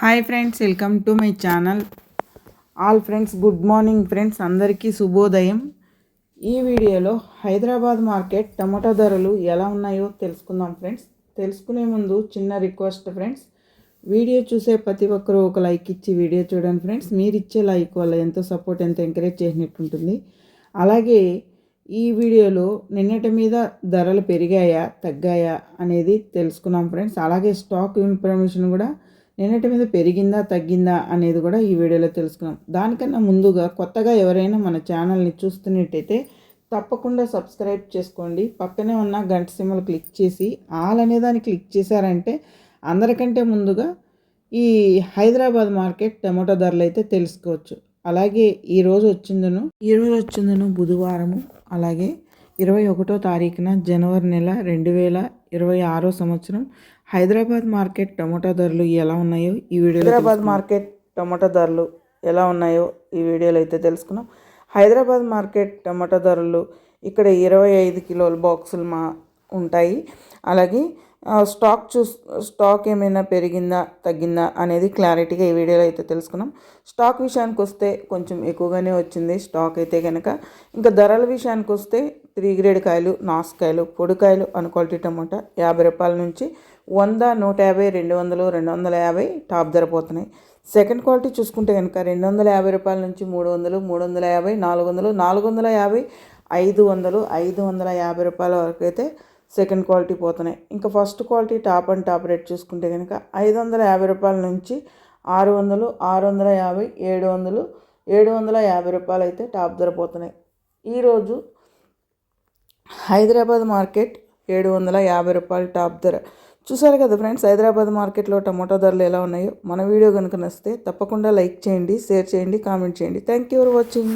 Hi friends welcome to my channel. All friends good morning friends అందరికీ శుభోదయం. ఈ వీడియోలో హైదరాబాద్ మార్కెట్ టమాటా ధరలు ఎలా ఉన్నాయో తెలుసుకుందాం ఫ్రెండ్స్. తెలుసుకునే ముందు చిన్న రిక్వెస్ట్ ఫ్రెండ్స్. వీడియో చూసే ప్రతి ఒక్కరూ ఒక లైక్ ఇచ్చి వీడియో చూడండి ఫ్రెండ్స్. మీరు ఇచ్చే లైక్ వల్ల ఎంతో సపోర్ట్ ఎంతో ఎంకరేజ్ చేసినట్టు ఉంటుంది అలాగే ఈ వీడియోలో నిన్నటి మీద ధరలు పెరిగాయా తగ్గాయా అనేది తెలుసుకున్నాం ఫ్రెండ్స్. అలాగే స్టాక్ ఇన్ఫర్మేషన్ కూడా నిన్నటి మీద పెరిగిందా తగ్గిందా అనేది కూడా ఈ వీడియోలో తెలుసుకున్నాం. దానికన్నా ముందుగా కొత్తగా ఎవరైనా మన ఛానల్ని చూస్తున్నట్టయితే తప్పకుండా సబ్స్క్రైబ్ చేసుకోండి. పక్కనే ఉన్న గంట సిమ్మలు క్లిక్ చేసి ఆల్ అనే దాన్ని క్లిక్ చేశారంటే అందరికంటే ముందుగా ఈ హైదరాబాద్ మార్కెట్ టమోటా ధరలు అయితే తెలుసుకోవచ్చు. అలాగే ఈరోజు వచ్చిందను ఈరోజు వచ్చిందను బుధవారము అలాగే ఇరవై ఒకటో తారీఖున జనవరి నెల రెండు వేల ఇరవై ఆరో సంవత్సరం హైదరాబాద్ మార్కెట్ టమాటో ధరలు ఎలా ఉన్నాయో ఈ వీడియో హైదరాబాద్ మార్కెట్ టమాటో ధరలు ఎలా ఉన్నాయో ఈ వీడియోలో అయితే తెలుసుకున్నాం హైదరాబాద్ మార్కెట్ టమాటో ధరలు ఇక్కడ ఇరవై ఐదు కిలోల బాక్సులు మా ఉంటాయి. అలాగే స్టాక్ చూ స్టాక్ ఏమైనా పెరిగిందా తగ్గిందా అనేది క్లారిటీగా ఈ వీడియోలో అయితే తెలుసుకున్నాం. స్టాక్ విషయానికి వస్తే కొంచెం ఎక్కువగానే వచ్చింది స్టాక్ అయితే కనుక ఇంకా ధరల విషయానికి వస్తే త్రీ గ్రేడ్ కాయలు నాసుకాయలు పొడికాయలు అన్ క్వాలిటీ టమోటా యాభై రూపాయల నుంచి వంద నూట యాభై రెండు వందలు రెండు వందల యాభై టాప్ ధర పోతున్నాయి. సెకండ్ క్వాలిటీ చూసుకుంటే కనుక రెండు వందల యాభై రూపాయల నుంచి మూడు వందలు మూడు వందల యాభై నాలుగు వందలు నాలుగు వందల యాభై ఐదు వందలు ఐదు వందల యాభై రూపాయల వరకు అయితే సెకండ్ క్వాలిటీ పోతున్నాయి. ఇంకా first quality top and top rate చూసుకుంటే కనుక ఐదు వందల యాభై రూపాయల నుంచి ఆరు వందలు ఆరు వందల యాభై ఏడు వందలు ఏడు వందల యాభై రూపాయలు అయితే టాప్ ధర పోతున్నాయి. ఈరోజు హైదరాబాద్ మార్కెట్ ఏడు వందల యాభై రూపాయలు టాప్ ధర. చూసారు కదా ఫ్రెండ్స్ హైదరాబాద్ మార్కెట్లో టమాటో ధరలు ఎలా ఉన్నాయో? మన వీడియో కనుక నచ్చితే తప్పకుండా లైక్ చేయండి షేర్ చేయండి కామెంట్ చేయండి. Thank you for watching.